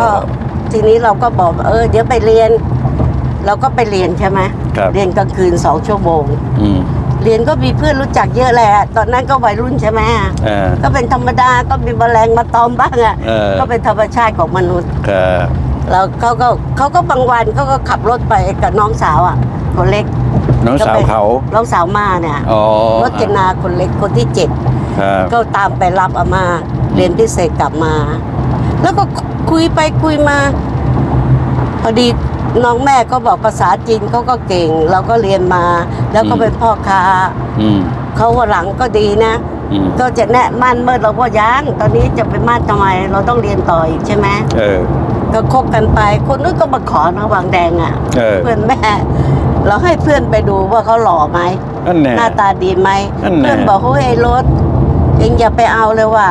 ก็ทีนี้เราก็บอกว่าเออเดี๋ยวไปเรียน เราก็ไปเรียนใช่ไหมครับเรียนกลางคืนสองชั่วโมง อืมเรียนก็มีเพื่อนรู้จักเยอะแหละ ตอนนั้นก็วัยรุ่นใช่ไหมเออก็เป็นธรรมดาก็มีแมลงมาตอมบ้างอะ เออ ก็เป็นธรรมชาติของมนุษย์ ครับแล้วเขาก็เขาก็บางวันเขาก็ขับรถไปกับน้องสาวอะ คนเล็กน้องสาวเขาน้องสาวมาเนี่ยอ๋อรถเจนาคนเล็กคนที่เจ็ด ครับ ก็ตามไปรับอามาเรียนพิเศษกลับมา แล้วก็คุยไปคุยมาพอดีน้องแม่ก็บอกภาษาจีนเขาก็เก่ง เราก็เรียนมา แล้วก็เป็นพ่อค้าอืมเขาว่าหลังก็ดีนะอืมก็จะแนะมั่นเมื่อเราก็ยังตอนนี้จะไปมั่นทำไม เราต้องเรียนต่ออีกใช่ไหมเออก็คบกันไป คนนู้นก็มาขอนะวางแดงอะเออเพื่อนแม่ เราให้เพื่อนไปดูว่าเขาหล่อไหมนั่นแน่หน้าตาดีไหมนั่นแน่เพื่อนบอกเฮ้ยไอ้รถเองอย่าไปเอาเลยว่ะ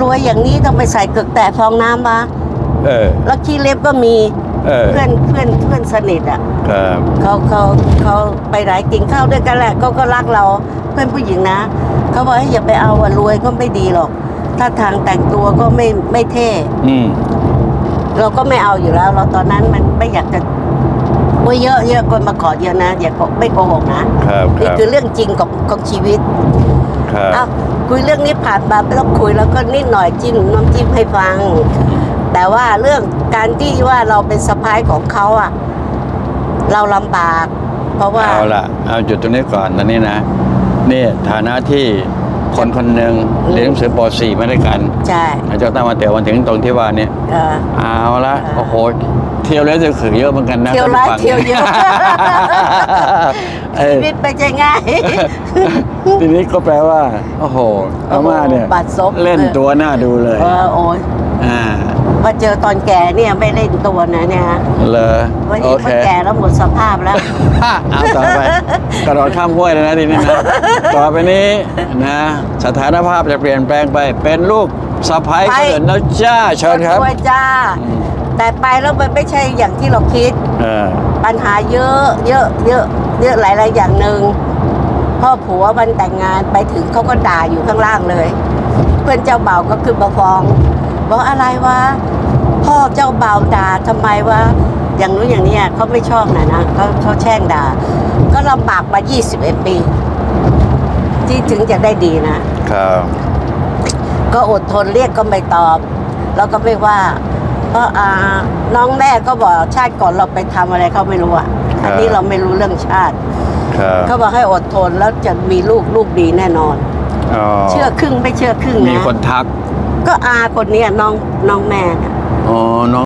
รวยอย่างนี้ต้องไปใส่เกือกแตะฟองน้ำมาเออ แล้วขี้เล็บก็มีเออ เพื่อนเพื่อนเพื่อนสนิทอะครับ เขาเขาเขาไปไหนกินข้าวด้วยกันแหละเขาก็รักเราเพื่อนผู้หญิงนะเขาบอกให้อย่าไปเอาอะรวยก็ไม่ดีหรอกถ้าทางแต่งตัวก็ไม่ไม่เท่ อืม เราก็ไม่เอาอยู่แล้ว เราตอนนั้นมันไม่อยากจะว่าเยอะเยอะคนมาขอเยอะนะอย่าโกไม่โกหกนะครับคนี่รับคือเรื่องจริงของของชีวิต ครับอ้าวคุยเรื่องนี้ผ่านมาไม่ต้องคุยแล้วก็นิดหน่อยจิ้มน้ำจิ้มให้ฟัง แต่ว่าเรื่องการที่ว่าเราเป็นสะพ้ายของเขาอะ เราลำบาก เพราะว่า เอาละเอาจุดตรงนี้ก่อนตอนนี้นะ นี่ฐานะที่คนคนหนึ่งเรียนหนังสือป .4 มาด้วยกันใช่อาจารย์ตั้งมาแต่วันถึงตรงที่ว่าเนี่ย เออ เอาละโอ้โหเที่ยวแล้วจะขือเยอะเหมือนกันนะเที่ยวร้ายท่านผู้ฟัง เที่ยวเยอะ เออ ชีวิตไปนจะง่าย ทีนี้ก็แปลว่า โอ้โหอาม่าเนี่ยบาดซบ เล่นตัวหน้าดูเลยเออโอ้ยอ่ามาเจอตอนแก่เนี่ยไม่เล่นตัวนะเนี่ยเลยวันโอนี้เคพอแก่แล้วหมดสภาพแล้ว เอาต่อไปกระโดดข้ามห้วยเลยนะทีนี้นะต่อไปนี้นะสถานภาพจะเปลี่ยนแปลงไป เป็นลูกสะพ้ายไปคนอื่นแล้วจ้าเชิญครับ ด้วยจ้า แต่ไปแล้วมันไม่ใช่อย่างที่เราคิด เออปัญหาเยอะ เยอะ เยอะ เยอะหลายๆอย่างหนึ่งพ่อผัวมันแต่งงานไปถึงเขาก็ด่าอยู่ข้างล่างเลย เพื่อนเจ้าบ่าวก็คือมาฟ้องบอกอะไรวะพ่อเจ้าบ่าวด่าทำไมวะอย่างนู้นอย่างนี้อะเขาไม่ชอบนะนะเขาเขาแช่งด่า ก็ลำบากมา 21 ปี ที่ถึงจะได้ดีนะครับก็อดทนเรียกก็ไม่ตอบ แล้วก็ไม่ว่าเพราะอ่าน้องแม่ก็บอกชาติก่อนเราไปทำอะไรเขาไม่รู้อะ อันนี้เราไม่รู้เรื่องชาติครับเขาบอกให้อดทนแล้วจะมีลูกลูกดีแน่นอนอ๋อเชื่อครึ่งไม่เชื่อครึ่งมีนะคนทัก ก็อาคนเนี้ยน้องน้องแม่น่ะอ๋อน้อง